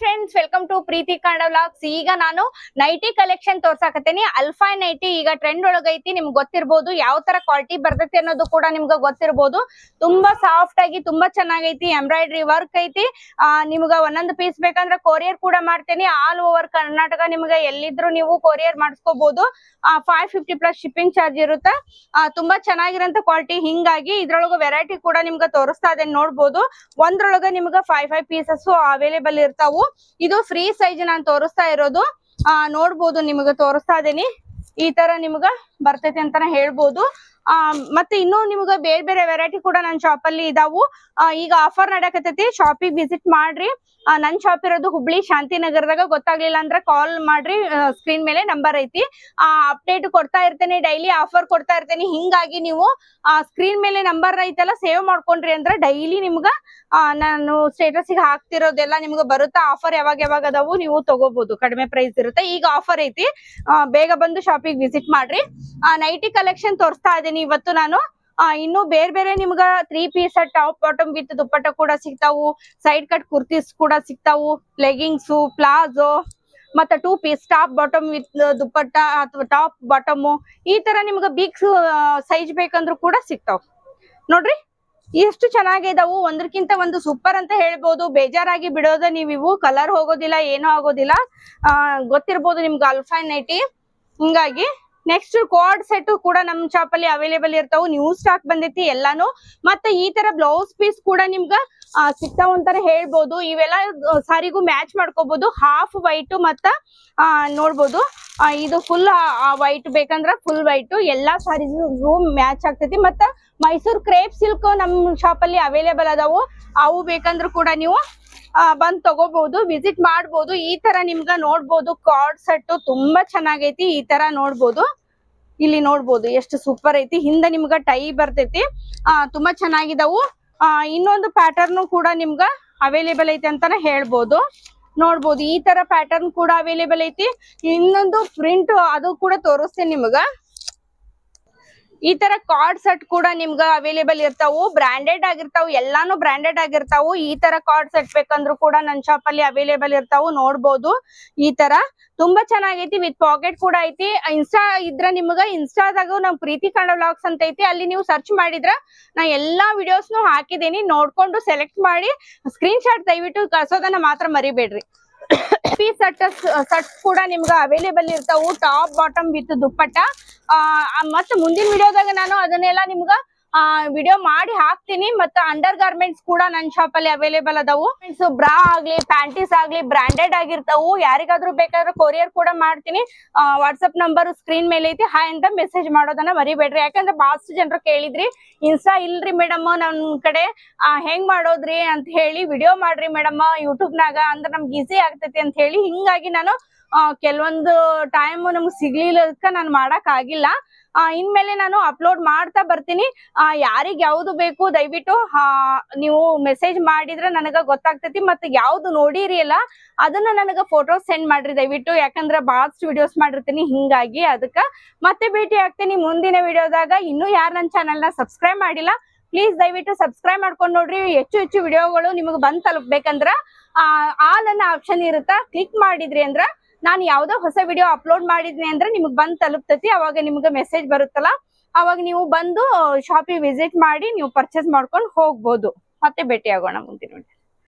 Friends welcome to ಪ್ರೀತಿ ಕಾಂಡ vlogs ಈಗ ನಾನು ನೈಟಿ ಕಲೆಕ್ಷನ್ ತೋರ್ಸಾಕತ್ತೀನಿ. ಅಲ್ಫಾ ನೈಟಿ ಈಗ ಟ್ರೆಂಡ್ ಒಳಗೈತಿ, ನಿಮ್ಗೆ ಗೊತ್ತಿರ್ಬೋದು ಯಾವ ತರ ಕ್ವಾಲಿಟಿ ಬರ್ತೈತಿ ಅನ್ನೋದು ಕೂಡ ನಿಮ್ಗೆ ಗೊತ್ತಿರ್ಬೋದು. ತುಂಬಾ ಸಾಫ್ಟ್ ಆಗಿ, ತುಂಬಾ ಚೆನ್ನಾಗೈತಿ ಎಂಬ್ರಾಯ್ಡ್ರಿ ವರ್ಕ್ ಐತಿ. ನಿಮ್ಗ ಒಂದೊಂದು ಪೀಸ್ ಬೇಕಂದ್ರೆ ಕೊರಿಯರ್ ಕೂಡ ಮಾಡ್ತೇನೆ. ಆಲ್ ಓವರ್ ಕರ್ನಾಟಕ ನಿಮ್ಗೆ ಎಲ್ಲಿದ್ರು ನೀವು courier ಮಾಡಿಸ್ಕೋಬಹುದು five fifty plus shipping charge ಇರುತ್ತೆ. ತುಂಬಾ ಚೆನ್ನಾಗಿರೋಂಥ ಕ್ವಾಲಿಟಿ ಹಿಂಗಾಗಿ ಇದ್ರೊಳಗೆ ವೆರೈಟಿ ಕೂಡ ನಿಮ್ಗೆ ತೋರಿಸ್ತಾ ಇದೆ ನೋಡ್ಬೋದು. ಒಂದ್ರೊಳಗೆ ನಿಮ್ಗೆ ಫೈವ್ ಫೈವ್ ಪೀಸಸ್ ಅವೈಲೇಬಲ್ ಇರ್ತಾವು. ಇದು ಫ್ರೀ ಸೈಜ್ ನಾನು ತೋರಿಸ್ತಾ ಇರೋದು. ಆ, ನೋಡ್ಬೋದು ನಿಮಗೆ ತೋರಿಸ್ತಾ ಇದೀನಿ. ಈ ತರ ನಿಮ್ಗ ಬರ್ತೈತಿ ಅಂತಾನೆ ಹೇಳ್ಬೋದು. ಮತ್ತೆ ಇನ್ನು ನಿಮ್ಗೆ ಬೇರೆ ಬೇರೆ ವೆರೈಟಿ ಕೂಡ ನನ್ನ ಶಾಪ್ ಅಲ್ಲಿ ಇದಾವು. ಆ, ಈಗ ಆಫರ್ ನಡಕತೈತಿ ಶಾಪಿಗೆ ವಿಸಿಟ್ ಮಾಡ್ರಿ. ಆ, ನನ್ ಶಾಪ್ ಇರೋದು ಹುಬ್ಳಿ ಶಾಂತಿನಗರದಾಗ. ಗೊತ್ತಾಗ್ಲಿಲ್ಲ ಅಂದ್ರೆ ಕಾಲ್ ಮಾಡ್ರಿ. ಸ್ಕ್ರೀನ್ ಮೇಲೆ ನಂಬರ್ ಐತಿ. ಆ ಅಪ್ಡೇಟ್ ಕೊಡ್ತಾ ಇರ್ತೇನೆ. ಡೈಲಿ ಆಫರ್ ಕೊಡ್ತಾ ಇರ್ತೇನೆ. ಹಿಂಗಾಗಿ ನೀವು ಆ ಸ್ಕ್ರೀನ್ ಮೇಲೆ ನಂಬರ್ ಐತಲ್ಲ ಸೇವ್ ಮಾಡ್ಕೊಂಡ್ರಿ ಅಂದ್ರೆ ಡೈಲಿ ನಿಮ್ಗ ಆ, ನಾನು ಸ್ಟೇಟಸ್ಗೆ ಹಾಕ್ತಿರೋದೆಲ್ಲ ನಿಮ್ಗೆ ಬರುತ್ತಾ? ಆಫರ್ ಯಾವಾಗ ಯಾವಾಗ ಅದಾವು ನೀವು ತಗೋಬಹುದು ಕಡಿಮೆ ಪ್ರೈಸ್ ಇರುತ್ತೆ. ಈಗ ಆಫರ್ ಐತಿ. ಆ, ಬೇಗ ಬಂದು ಶಾಪಿಗೆ ವಿಸಿಟ್ ಮಾಡ್ರಿ. ಆ ನೈಟಿ ಕಲೆಕ್ಷನ್ ತೋರಿಸ್ತಾ ಇದೀನಿ. ಇವತ್ತು ನಾನು ಆ, ಇನ್ನು ಬೇರೆ ಬೇರೆ ನಿಮ್ಗ three piece top bottom with dupatta ಕೂಡ ಸಿಗ್ತಾವು ಸೈಡ್ ಕಟ್ ಕುರ್ತೀಸ್ ಕೂಡ ಸಿಗ್ತಾವು ಲೆಗಿಂಗ್ಸು ಪ್ಲಾಜೋ ಮತ್ತೆ two piece top bottom with dupatta ಅಥವಾ ಟಾಪ್ ಬಾಟಮ್ ಈ ತರ ನಿಮ್ಗೆ ಬಿಗ್ ಸೈಜ್ ಬೇಕಂದ್ರೂ ಕೂಡ ಸಿಗ್ತಾವ್. ನೋಡ್ರಿ ಎಷ್ಟು ಚೆನ್ನಾಗಿದಾವು ಒಂದಕ್ಕಿಂತ ಒಂದು ಸೂಪರ್ ಅಂತ ಹೇಳ್ಬೋದು ಬೇಜಾರಾಗಿ ಬಿಡೋದ ನೀವು ಕಲರ್ ಹೋಗೋದಿಲ್ಲ ಏನೂ ಆಗೋದಿಲ್ಲ ಆ ಗೊತ್ತಿರ್ಬೋದು ನಿಮ್ಗೆ ಅಲ್ಫೈನ್ ನೈಟಿ ಹಿಂಗಾಗಿ ನೆಕ್ಸ್ಟ್ ಕೋಡ್ ಸೆಟ್ ಕೂಡ ನಮ್ ಶಾಪ್ ಅಲ್ಲಿ ಅವೈಲೇಬಲ್ ಇರ್ತಾವು. ನ್ಯೂ ಸ್ಟಾಕ್ ಬಂದೈತಿ ಎಲ್ಲಾನು. ಮತ್ತೆ ಈ ತರ ಬ್ಲೌಸ್ ಪೀಸ್ ಕೂಡ ನಿಮ್ಗ ಸಿಗ್ತಾವ್ ಅಂತಾನೆ ಹೇಳ್ಬೋದು. ಇವೆಲ್ಲ ಸಾರಿಗೂ ಮ್ಯಾಚ್ ಮಾಡ್ಕೋಬಹುದು ಹಾಫ್ ವೈಟ್ ಮತ್ತ ನೋಡ್ಬೋದು. ಇದು ಫುಲ್ ವೈಟ್ ಬೇಕಂದ್ರ ಫುಲ್ ವೈಟ್ ಎಲ್ಲಾ ಸಾರೀಸ್ಗೂ ಮ್ಯಾಚ್ ಆಗ್ತೈತಿ. ಮತ್ತ ಮೈಸೂರ್ ಕ್ರೇಪ್ ಸಿಲ್ಕ್ ನಮ್ ಶಾಪ್ ಅಲ್ಲಿ ಅವೈಲೇಬಲ್ ಅದಾವು. ಅವು ಬೇಕಂದ್ರೂ ಕೂಡ ನೀವು ಬಂದ್ ತಗೋಬಹುದು ವಿಸಿಟ್ ಮಾಡ್ಬೋದು, ಈ ತರ ನಿಮ್ಗ ನೋಡ್ಬೋದು ಕಾರ್ಡ್ ಸೆಟ್ ತುಂಬಾ ಚೆನ್ನಾಗೈತಿ, ಈ ತರ ನೋಡ್ಬೋದು. ಇಲ್ಲಿ ನೋಡ್ಬೋದು ಎಷ್ಟು ಸೂಪರ್ ಐತಿ, ಹಿಂದೆ ನಿಮ್ಗ ಟೈ ಬರ್ತೈತಿ. ಆ, ತುಂಬಾ ಚೆನ್ನಾಗಿದಾವು. ಆ, ಇನ್ನೊಂದು ಪ್ಯಾಟರ್ನ್ ಕೂಡ ನಿಮ್ಗ ಅವೈಲೇಬಲ್ ಐತಿ ಅಂತಾನೆ ಹೇಳ್ಬೋದು. ನೋಡ್ಬೋದು, ಈ ತರ ಪ್ಯಾಟರ್ನ್ ಕೂಡ ಅವೈಲೇಬಲ್ ಐತಿ. ಇನ್ನೊಂದು ಪ್ರಿಂಟ್ ಅದು ಕೂಡ ತೋರಿಸ್ತೇನೆ ನಿಮ್ಗ. ಈ ತರ ಕಾರ್ಡ್ ಸೆಟ್ ಕೂಡ ನಿಮ್ಗ ಅವೈಲೇಬಲ್ ಇರ್ತಾವು ಬ್ರಾಂಡೆಡ್ ಆಗಿರ್ತಾವು, ಎಲ್ಲಾನು ಬ್ರಾಂಡೆಡ್ ಆಗಿರ್ತಾವು. ಈ ತರ ಕಾರ್ಡ್ ಸೆಟ್ ಬೇಕಂದ್ರು ಕೂಡ ನನ್ ಶಾಪ್ ಅಲ್ಲಿ ಅವೈಲೇಬಲ್ ಇರ್ತಾವು, ನೋಡ್ಬೋದು. ಈ ತರ ತುಂಬಾ ಚೆನ್ನಾಗೈತಿ ವಿತ್ ಪಾಕೆಟ್ ಕೂಡ ಐತಿ. ಇನ್ಸ್ಟಾ ಇದ್ರ ನಿಮ್ಗ ಇನ್ಸ್ಟಾದಾಗ ನಮ್ ಪ್ರೀತಿ ಕನ್ನಡ ವ್ಲಾಗ್ಸ್ ಅಂತ ಐತಿ. ಅಲ್ಲಿ ನೀವು ಸರ್ಚ್ ಮಾಡಿದ್ರ ನಾ ಎಲ್ಲಾ ವಿಡಿಯೋಸ್ನು ಹಾಕಿದೀನಿ. ನೋಡ್ಕೊಂಡು ಸೆಲೆಕ್ಟ್ ಮಾಡಿ ಸ್ಕ್ರೀನ್ ಶಾಟ್ ದಯವಿಟ್ಟು ಕಳ್ಸೋದನ್ನ ಮಾತ್ರ ಮರಿಬೇಡ್ರಿ. ಪೀಸ್ ಸಟ್ಸ್ ಸಟ್ ಕೂಡ ನಿಮ್ಗ ಅವೈಲೇಬಲ್ ಇರ್ತಾವು ಟಾಪ್ ಬಾಟಮ್ ವಿತ್ ದುಪ್ಪಟ್ಟ. ಮತ್ತೆ ಮುಂದಿನ ವಿಡಿಯೋದಾಗ ನಾನು ಅದನ್ನೆಲ್ಲ ನಿಮ್ಗ ಆ ವಿಡಿಯೋ ಮಾಡಿ ಹಾಕ್ತೀನಿ ಮತ್ತೆ ಅಂಡರ್ ಗಾರ್ಮೆಂಟ್ಸ್ ಕೂಡ ನನ್ನ ಶಾಪ್ ಅಲ್ಲಿ ಅವೈಲೇಬಲ್ ಅದಾವು. ಬ್ರಾ ಆಗ್ಲಿ ಪ್ಯಾಂಟೀಸ್ ಆಗ್ಲಿ ಬ್ರಾಂಡೆಡ್ ಆಗಿರ್ತಾವು. ಯಾರಿಗಾದ್ರೂ ಬೇಕಾದ್ರೆ ಕೊರಿಯರ್ ಕೂಡ ಮಾಡ್ತೀನಿ. ವಾಟ್ಸ್ಆಪ್ ನಂಬರ್ ಸ್ಕ್ರೀನ್ ಮೇಲೆ ಐತಿ. ಹಾಯ್ ಅಂತ ಮೆಸೇಜ್ ಮಾಡೋದನ್ನ ಮರಿಬೇಡ್ರಿ. ಯಾಕಂದ್ರೆ ಬಹಳಷ್ಟು ಜನರು ಕೇಳಿದ್ರಿ. ಇನ್ಸ್ಟಾ ಇಲ್ರಿ ಮೇಡಮ್ ನನ್ ಕಡೆ. ಹೆಂಗ್ ಮಾಡೋದ್ರಿ ಅಂತ ಹೇಳಿ ವಿಡಿಯೋ ಮಾಡ್ರಿ ಮೇಡಮ್ ಯೂಟ್ಯೂಬ್ ನಾಗ ಅಂದ್ರೆ ನಮ್ಗೆ ಈಸಿ ಆಗ್ತೈತಿ ಅಂತ ಹೇಳಿ ಹಿಂಗಾಗಿ ನಾನು ಕೆಲವೊಂದು ಟೈಮ್ ನಮ್ಗೆ ಸಿಗ್ಲಿಲ್ಲದಕ್ಕ ನಾನು ಮಾಡಕ್ ಆಗಿಲ್ಲ. ಇನ್ಮೇಲೆ ನಾನು ಅಪ್ಲೋಡ್ ಮಾಡ್ತಾ ಬರ್ತೀನಿ. ಆ ಯಾರಿಗ್ ಯಾವ್ದು ಬೇಕು ದಯವಿಟ್ಟು ಆ, ನೀವು ಮೆಸೇಜ್ ಮಾಡಿದ್ರೆ ನನಗ ಗೊತ್ತಾಗ್ತೈತಿ ಮತ್ತೆ ಯಾವ್ದು ನೋಡಿರಿ ಅಲ್ಲ ಅದನ್ನ ನನಗ ಫೋಟೋ ಸೆಂಡ್ ಮಾಡ್ರಿ ದಯವಿಟ್ಟು. ಯಾಕಂದ್ರ ಬಹಳಷ್ಟು ವಿಡಿಯೋಸ್ ಮಾಡಿರ್ತೀನಿ ಹಿಂಗಾಗಿ ಅದಕ್ಕ. ಮತ್ತೆ ಭೇಟಿ ಆಗ್ತೀನಿ ಮುಂದಿನ ವಿಡಿಯೋದಾಗ ಇನ್ನು ಯಾರು ನನ್ನ ಚಾನೆಲ್ನ ಸಬ್ಸ್ಕ್ರೈಬ್ ಮಾಡಿಲ್ಲ ಪ್ಲೀಸ್ ದಯವಿಟ್ಟು ಸಬ್ಸ್ಕ್ರೈಬ್ ಮಾಡ್ಕೊಂಡು ನೋಡ್ರಿ. ಹೆಚ್ಚು ಹೆಚ್ಚು ವಿಡಿಯೋಗಳು ನಿಮಗೆ ಬಂದ್ ತಲುಪ್ಬೇಕಂದ್ರ ಆ ಆಲ್ ಅನ್ನೋ ಆಪ್ಷನ್ ಇರುತ್ತಾ ಕ್ಲಿಕ್ ಮಾಡಿದ್ರಿ ಅಂದ್ರ ನಾನು ಯಾವ್ದೋ ಹೊಸ ವಿಡಿಯೋ ಅಪ್ಲೋಡ್ ಮಾಡಿದ್ನಿ ಅಂದ್ರೆ ನಿಮ್ಗೆ ಬಂದ್ ತಲುಪ್ತತಿ, ಅವಾಗ ನಿಮ್ಗೆ ಮೆಸೇಜ್ ಬರುತ್ತಲ್ಲ, ಅವಾಗ ನೀವು ಬಂದು ಶಾಪಿಗೆ ವಿಸಿಟ್ ಮಾಡಿ ನೀವು ಪರ್ಚೇಸ್ ಮಾಡ್ಕೊಂಡು ಹೋಗ್ಬೋದು ಮತ್ತೆ ಭೇಟಿ ಆಗೋಣ ಮುಂದಿನ.